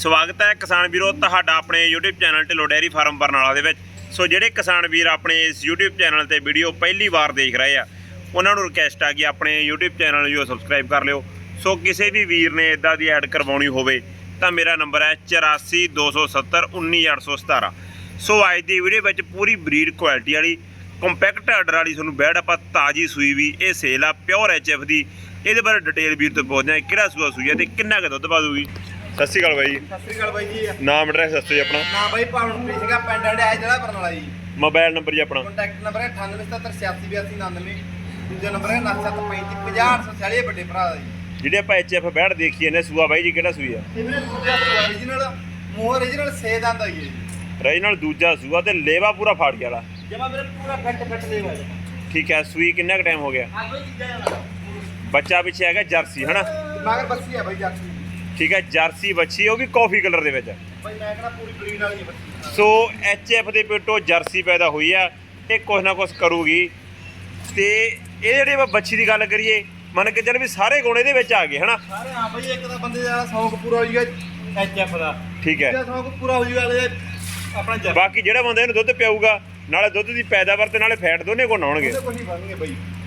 ਸਵਾਗਤ ਹੈ ਕਿਸਾਨ ਵੀਰੋ, ਤੁਹਾਡਾ ਆਪਣੇ YouTube channel Dhillon dairy farm Barnala ਦੇ ਵਿੱਚ। ਸੋ ਜਿਹੜੇ ਕਿਸਾਨ ਵੀਰ ਆਪਣੇ ਇਸ YouTube ਚੈਨਲ ਤੇ ਵੀਡੀਓ ਪਹਿਲੀ ਵਾਰ ਦੇਖ ਰਹੇ ਆ, ਉਹਨਾਂ ਨੂੰ ਰਿਕਵੈਸਟ ਆ ਕਿ ਆਪਣੇ YouTube ਚੈਨਲ ਨੂੰ ਸਬਸਕ੍ਰਾਈਬ ਕਰ ਲਿਓ। ਸੋ ਕਿਸੇ ਵੀ ਵੀਰ ਨੇ ਇਦਾਂ ਦੀ ਐਡ ਕਰਵਾਉਣੀ ਹੋਵੇ, ਤਾਂ ਮੇਰਾ ਨੰਬਰ ਹੈ 8427191817 ਸੋ ਅੱਜ ਦੀ ਵੀਡੀਓ ਵਿੱਚ ਪੂਰੀ ਬਰੀਡ ਕੁਆਲਿਟੀ ਵਾਲੀ ਕੰਪੈਕਟ ਆਰਡਰ ਵਾਲੀ ਤੁਹਾਨੂੰ ਬੈਡ ਆਪਾਂ ਤਾਜੀ ਸੂਈ ਵੀ, ਇਹ ਸੇਲ ਆ ਪਿਓਰ ਐਚਐਫ ਦੀ। ਇਹਦੇ ਬਾਰੇ ਡਿਟੇਲ ਵੀਰ ਤੋਂ ਪੁੱਛਦੇ ਆ ਕਿਹੜਾ ਸੂਆ ਸੂਈ ਆ ਤੇ ਕਿੰਨਾ ਕੁ ਦੁੱਧ ਪਾ ਦੂਗੀ ਸਤਿ ਸ਼੍ਰੀ ਅਕਾਲ ਬਾਈ। ਜੀ ਸਤਿ ਸ੍ਰੀ ਅਕਾਲ ਬਾਈ ਜੀ। ਨਾਮ ਐਡਰੈਸ ਦੱਸੋ ਜੀ ਆਪਣਾ। ਨਾ ਬਾਈ ਪਾਵਨ ਸੀਗਾ ਪਿੰਡ ਅੜਿਆ ਜਿਹੜਾ ਬਰਨਾਲਾ ਜੀ। ਮੋਬਾਈਲ ਨੰਬਰ ਜੀ ਆਪਣਾ। ਕੰਟੈਕਟ ਨੰਬਰ ਹੈ 9877868299 ਦੂਜਾ ਨੰਬਰ ਹੈ 97355846 ਵੱਡੇ ਭਰਾ ਦਾ ਜੀ। ਜਿਹੜੇ ਆਪਾਂ ਐਚਐਫ ਬੈਡ ਦੇਖੀਏ ਨੇ ਸੂਆ ਬਾਈ ਜੀ ਕਿਹੜਾ ਸੂਈ ਆ? ਇਹਨੇ ਦੂਜਾ origignal ਮੂੰਹ origignal ਸੇ ਦੰਦ ਆਈ ਹੈ ਜੀ। ਰਾਈ ਨਾਲ ਦੂਜਾ ਸੂਆ ਤੇ ਲੇਵਾ ਪੂਰਾ ਫਾੜ ਗਿਆ ਵਾਲਾ। ਜਮਾ ਮੇਰੇ ਪੂਰਾ ਫਿੱਟ ਫਿੱਟ ਦੇ ਵਾਲਾ ਠੀਕ ਹੈ ਸੂਈ ਕਿੰਨਾ ਕੁ ਟਾਈਮ ਹੋ ਗਿਆ? ਆ ਕੋਈ ਚੀਜ਼ਾਂ ਨਾ ਬੱਚਾ ਪਿੱਛੇ ਹੈਗਾ ਜਰਸੀ ਹਨਾ? ਮਗਰ ਬੱਸੀ ਹੈ ਬਾਈ ਜਾਤੀ ਠੀਕ ਹੈ ਜਰਸੀ ਬੱਚੀ ਉਹ ਵੀ ਕਾਫੀ ਕਲਰ ਦੇ ਵਿੱਚ। ਬਾਈ ਮੈਂ ਕਹਿੰਦਾ ਪੂਰੀ ਬਰੀਡ ਵਾਲੀ ਬੱਸੀ ਸੋ ਐਚਐਫ ਦੇ ਪੇਟੋਂ ਜਰਸੀ ਪੈਦਾ ਹੋਈ ਆ ਇਹ ਕੁਛ ਨਾ ਕੁਛ ਕਰੂਗੀ। ਤੇ ਇਹ ਜਿਹੜੇ ਆਪਾਂ ਬੱਚੀ ਦੀ ਗੱਲ ਕਰੀਏ ਮੰਨ ਕੇ ਚੱਲ ਵੀ ਸਾਰੇ ਗੁਣ ਇਹਦੇ ਵਿੱਚ ਆ ਗਏ ਹਨਾ? ਸਾਰੇ ਹਾਂ ਬਾਈ ਇੱਕ ਤਾਂ ਬੰਦੇ ਦਾ ਸ਼ੌਕ ਪੂਰਾ ਹੋ ਜੂਗਾ ਐਚਐਫ ਦਾ। ਠੀਕ ਹੈ। ਸ਼ੌਕ ਪੂਰਾ ਹੋ ਜੂਗਾ ਆਪਣਾ ਬਾਕੀ ਜਿਹੜਾ ਬੰਦਾ ਇਹਨੂੰ ਦੁੱਧ ਪਿਆਊਗਾ ਨਾਲੇ ਦੁੱਧ ਦੀ ਪੈਦਾਵਾਰ ਤੇ ਨਾਲੇ ਫੈਟ ਦੋਨੇ ਗੁਣ ਆਉਣਗੇ।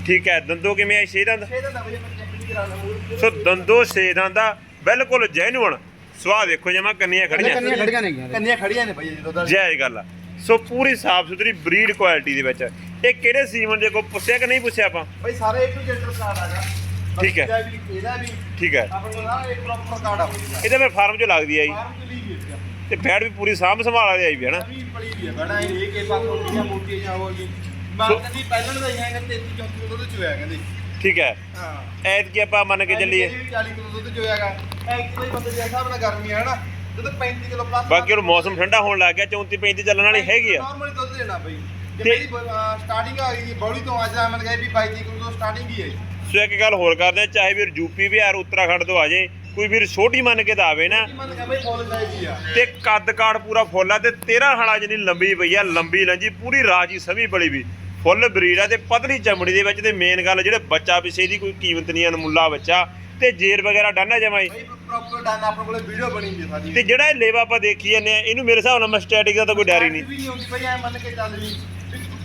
ਠੀਕ ਹੈ ਦੰਦੋ ਕਿਵੇਂ ਆ ਛੇ ਦੰਦ? ਛੇ ਦਾ ਬਾਈ ਮੈਂ ਚੈੱਕ ਨਹੀਂ ਕਰਾਉਣਾ ਹੋਰ ਸੋ ਦੰਦੋ ਛੇ ਦੰਦਾ ਬਿਲਕੁਲ ਜੈਨੂਅਨ ਸਵਾਹ ਦੇਖੋ ਜਮਾ ਕੰਨੀਆਂ ਖੜੀਆਂ ਕੰਨੀਆਂ ਖੜੀਆਂ ਨੇ। ਕੰਨੀਆਂ ਖੜੀਆਂ ਨੇ ਬਾਈ ਜਦੋਂ ਦਾ ਜਾਇਜ਼ ਗੱਲ ਆ। ਸੋ ਪੂਰੀ ਸਾਫ਼ ਸੁਥਰੀ ਬਰੀਡ ਕੁਆਲਿਟੀ ਦੇ ਵਿੱਚ। ਇਹ ਕਿਹੜੇ ਸੀਮਨ ਦੇ ਕੋ ਪੁੱਛਿਆ ਕਿ ਨਹੀਂ ਪੁੱਛਿਆ ਆਪਾਂ? ਬਾਈ ਸਾਰੇ ਇੱਕ ਜੈਂਟਰ ਕਾਰਡ ਆਗਾ ਠੀਕ ਹੈ। ਇਹਦਾ ਵੀ ਇਹਦਾ ਵੀ ਠੀਕ ਹੈ। ਆਪਣੇ ਕੋਲ ਨਾ ਇੱਕ ਪ੍ਰੋਪਰ ਕਾਰਡ ਆ ਬਾਈ ਇਹਦੇ ਮੈਂ ਫਾਰਮ 'ਚ ਲੱਗਦੀ ਆ ਜੀ। ਤੇ ਫੈਟ ਵੀ ਪੂਰੀ ਸਾਂਭ ਸੰਭਾਲ ਵਾਲੀ ਆਈ ਵੀ ਹੈ ਨਾ। ਵੀ ਪੜੀ ਵੀ ਹੈ ਬੜਾ ਇਹ ਕੇ ਪਾਸੋਂ ਦੀਆਂ ਮੋਟੀਆਂ ਜਾਂ ਹੋ ਗਈ ਬਾਤ ਕਹਿੰਦੀ ਪਹਿਲਾਂ ਦਾ ਹੀ ਹੈਗਾ 33 34 ਦੁੱਧ ਚ ਹੋਇਆ ਕਹਿੰਦੇ। ਠੀਕ ਹੈ। ਹਾਂ। ਐਤ ਕੀ ਆਪਾਂ ਮੰਨ ਕੇ ਚੱਲੀਏ। 40 ਕਿਲੋ ਦੁੱਧ ਚ ਕੋਈ ਬੰਦੇ ਦੇ ਹਿਸਾਬ ਨਾਲ ਗਰਮੀ ਹੈ ਨਾ ਜਦੋਂ 35 ਕਿਲੋ ਪਲੱਸ ਬਾਕੀ ਉਹ ਮੌਸਮ ਠੰਡਾ ਹੋਣ ਲੱਗ ਗਿਆ 34 35 ਚੱਲਣ ਵਾਲੀ ਹੈਗੀ ਆ। ਨਾਰਮਲੀ ਦੁੱਧ ਦੇਣਾ ਬਾਈ। ਤੇ- ਸਟਾਰਟਿੰਗ ਆ ਗਈ ਬੌੜੀ ਤੋਂ ਅੱਜ ਮੈਂ ਕਿਹਾ ਵੀ 22 ਕਿਲੋ ਤੋਂ ਸਟਾਰਟਿੰਗ ਹੀ ਹੈ ਜੀ। ਸੋ ਇੱਕ ਗੱਲ ਹੋਰ ਕਰਦੇ ਆ ਚਾਹੇ ਵੀਰ ਯੂਪੀ ਬਿਹਾਰ ਉੱਤਰਾਖੰਡ ਤੋਂ ਆ ਜੇ ਕੋਈ ਵੀਰ ਛੋਟੀ ਮੰਨ ਕੇ ਤਾਂ ਆਵੇ ਨਾ। ਕਿਹਾ ਬਾਈ ਫੁੱਲ ਆ। ਤੇ ਕੱਦ ਕਾੜ ਪੂਰਾ ਫੁੱਲ ਆ ਤੇ 13 ਹਲਾ ਜਿੰਨੀ ਲੰਬੀ ਪਈ ਆ ਲੰਬੀ ਲੰਜੀ ਪੂਰੀ ਰਾਜੀ ਸਮੀ ਬੜੀ ਵੀ। ਫੁੱਲ ਬਰੀਡ ਆ ਤੇ ਪਤਲੀ ਚਮੜੀ ਦੇ ਵਿੱਚ ਤੇ ਮੇਨ ਗੱਲ ਜਿਹੜੇ ਬੱਚਾ ਪਿੱਛੇ ਦੀ ਕੋਈ ਕੀਮਤ ਨਹੀਂ ਅਨਮੁੱਲਾ ਬੱਚਾ। ਤੇ ਜੇਰ ਵਗੈਰਾ ਡਾਨਾ ਜਮਾਈ ਪ੍ਰੋਪਰ ਡਨ ਆਪਣੇ ਕੋਲੇ ਵੀਡੀਓ ਬਣੀ ਹੈ ਸਾਡੀ ਤੇ ਜਿਹੜਾ ਇਹ ਲੇਵਾ ਆਪਾਂ ਦੇਖੀ ਜਾਂਦੇ ਆ ਇਹਨੂੰ ਮੇਰੇ ਹਿਸਾਬ ਨਾਲ ਮਸਟੈਟਿਕ ਦਾ ਤਾਂ ਕੋਈ ਡਰ ਹੀ ਨਹੀਂ। ਵੀ ਨਹੀਂ ਹੁੰਦੀ ਬਾਈ ਐ ਮੰਨ ਕੇ ਚੱਲ ਵੀ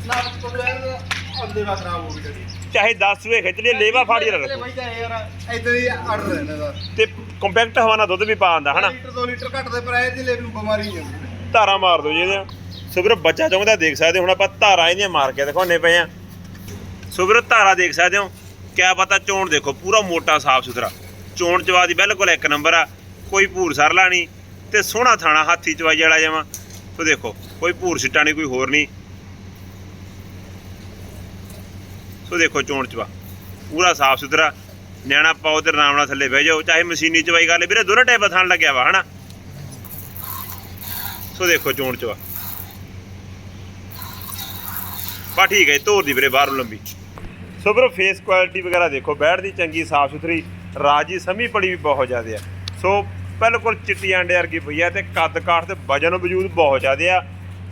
ਨਾ ਤੋਂ ਯਾਰ ਅੰਦੇ ਵਾ ਖਰਾਬ ਹੋ ਗਈ ਕਦੀ ਚਾਹੇ 10 ਵੇ ਖਿੱਚ ਲਈ ਲੇਵਾ ਫਾੜੀ ਰੱਖੋ ਬਾਈ ਤਾਂ ਯਾਰ ਇਦਾਂ ਹੀ ਆਰਡਰ ਰਹਿੰਦਾ ਦਾ। ਤੇ ਕੰਪੈਕਟ ਹਵਾ ਨਾਲ ਦੁੱਧ ਵੀ ਪਾ ਆਂਦਾ ਹਨਾ? ਲੀਟਰ 2 ਲੀਟਰ ਘੱਟ ਦੇ ਪਰ ਇਹ ਦੀ ਲੇਵਲ ਨੂੰ ਬਿਮਾਰੀ ਨਹੀਂ ਜਾਂਦੀ ਧਾਰਾ ਮਾਰ ਦੋ ਜਿਹਦੇ ਸੋ ਵੀਰੋ ਬੱਚਾ ਚਾਹੁੰਦਾ ਦੇਖ ਸਕਦੇ ਹੋ। ਹੁਣ ਆਪਾਂ ਧਾਰਾ ਇਹਦੀਆਂ ਮਾਰ ਕੇ ਦਿਖਾਉਣੇ ਪਏ ਆ। ਸੋ ਵੀਰੋ ਧਾਰਾ ਦੇਖ ਸਕਦੇ ਹੋ? ਕਿਆ ਪਤਾ ਚੋਣ ਦੇਖੋ, ਪੂਰਾ ਮੋਟਾ ਸਾਫ਼ ਸੁਥਰਾ। ਚੋਣ ਚਵਾ ਦੀ ਬਿਲਕੁਲ ਇੱਕ ਨੰਬਰ ਆ, ਕੋਈ ਭੂਰ ਸਰਲਾ ਨਹੀਂ ਤੇ ਸੋਹਣਾ ਥਾਣਾ ਹਾਥੀ ਚਵਾਈ ਵਾਲਾ ਜਾਵਾਂ ਸੋ ਦੇਖੋ, ਕੋਈ ਭੂਰ ਸਿੱਟਾ ਨਹੀਂ, ਕੋਈ ਹੋਰ ਨਹੀਂ। ਸੋ ਦੇਖੋ ਚੋਣ ਚਵਾ ਪੂਰਾ ਸਾਫ਼ ਸੁਥਰਾ। ਨਿਆਣਾ ਪਾਓ ਤੇ ਆਰਾਮ ਨਾਲ ਥੱਲੇ ਬਹਿ ਜਾਓ, ਚਾਹੇ ਮਸ਼ੀਨੀ ਚਵਾਈ ਕਰ ਲੈ ਵੀਰੇ ਦੋਨੋਂ ਟਾਈਪ ਥਾਣ ਲੱਗਿਆ ਵਾ, ਹਨਾ? ਸੋ ਦੇਖੋ ਚੋਣ ਚਵਾ ਬਾ ਠੀਕ ਹੈ ਤੋਰ ਦੀ ਵੀਰੇ ਬਾਹਰੋਂ ਲੰਬੀ। ਸੋ ਵੀਰੋ ਫੇਸ ਕੁਆਲਿਟੀ ਵਗੈਰਾ ਦੇਖੋ ਬੈਠ ਦੀ ਚੰਗੀ ਸਾਫ਼ ਸੁਥਰੀ ਰਾਜੀ ਸਮੀ ਪੜੀ ਵੀ ਬਹੁਤ ਜ਼ਿਆਦੇ ਆ। ਸੋ ਬਿਲਕੁਲ ਚਿੱਟੀ ਆਂਡੇ ਵਰਗੀ ਪਈ ਆ ਤੇ ਕੱਦ ਕਾਠ ਤੇ ਵਜਨ ਵਜੂਦ ਬਹੁਤ ਜ਼ਿਆਦੇ ਆ।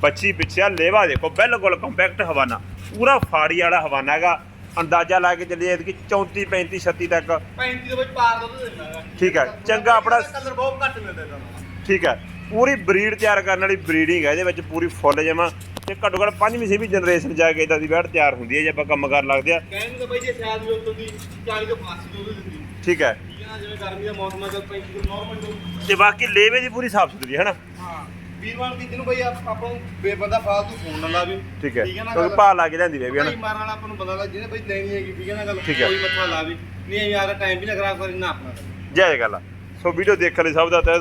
ਬੱਚੀ ਪਿੱਛੇ ਆ ਲੇਵਾ ਦੇਖੋ ਬਿਲਕੁਲ ਕੰਪੈਕਟ ਹਵਾਨਾ। ਪੂਰਾ ਫਾੜੀ ਵਾਲਾ ਹਵਾਨਾ ਹੈਗਾ। ਅੰਦਾਜ਼ਾ ਲਾ ਕੇ ਚੱਲੀਏ ਕਿ 34 35 36 ਤੱਕ। 35 ਦੇ ਵਿੱਚ ਪਾਰ ਦੁੱਧ ਦਿੰਦਾ ਹੈਗਾ। ਠੀਕ ਹੈ, ਚੰਗਾ ਆਪਣਾ- ਕਲਰ ਬਹੁਤ ਘੱਟ ਮਿਲਦਾ ਇਹਨਾਂ ਨੂੰ। ਠੀਕ ਹੈ ਪੂਰੀ ਬਰੀਡ ਤਿਆਰ ਕਰਨ ਵਾਲੀ ਬਰੀਡਿੰਗ ਹੈ ਇਹਦੇ ਵਿੱਚ ਪੂਰੀ ਫੁੱਲ ਜਮਾ ਤੇ ਘੱਟੋ ਘੱਟ ਪੰਜਵੀਂ ਛੇਵੀਂ ਜਨਰੇਸ਼ਨ ਜਾ ਕੇ ਇਦਾਂ ਦੀ ਬੈੜ ਤਿਆਰ ਹੁੰਦੀ ਹੈ ਜੇ ਆਪਾਂ ਕੰਮ ਕਰ ਲੱਗਦੇ ਆ। ਕਹਿੰਦੇ ਤਾਂ ਬਾਈ ਜੇ ਸ਼ਾਇਦ ਵੀ ਉਤੋਂ ਦੀ 40 ਤੋਂ 85 ਦੁੱਧ ਦਿੰਦੀ ਠੀਕ ਹੈ। ਠੀਕ ਹੈ ਨਾ ਜਿਵੇਂ ਗਰਮੀ ਦਾ ਮੌਸਮ ਹੈ ਤਾਂ 35 ਤੋਂ ਨਾਰਮਲ ਦੁੱਧ ਤੇ ਬਾਕੀ ਲੇਵੇ ਦੀ ਪੂਰੀ ਸਾਫ਼ ਸੁਥਰੀ ਹੈ ਨਾ ਹਾਂ ਵੀਰਵਾਰ ਦੀ ਜਿਹਨੂੰ ਬਾਈ ਆਪ- ਨੂੰ ਬੇਬੰਦਾ ਫਾਲਤੂ ਫੋਨ ਨਾ ਲਾਵੇ। ਠੀਕ ਹੈ। ਗੱਲ? ਭਾਅ ਲਾ ਕੇ ਲੈਂਦੀ ਵੇ ਵੀ ਹੈ ਭਾਈ ਨਾ ਮਾਰਨ ਵਾਲਾ ਆਪਾਂ ਨੂੰ ਬੰਦਾ ਲਾ ਜਿਹਨੇ ਬਾਈ ਲੈਣੀ ਹੈਗੀ ਠੀਕ ਹੈ ਨਾ ਗੱਲ? ਠੀਕ ਹੈ। ਕੋਈ ਮੱਥਾ ਲਾਵੇ। ਨਹੀਂ ਯਾਰ ਟਾਈਮ ਵੀ ਨਾ ਖਰਾਬ ਕਰੀ ਨਾ ਆਪਣਾ। ਕਰੇ। ਜੈ ਗੱਲ ਆ ਸੋ ਵੀਡੀਓ ਦੇਖਣ ਲਈ ਸਭ ਦਾ ਤਹਿ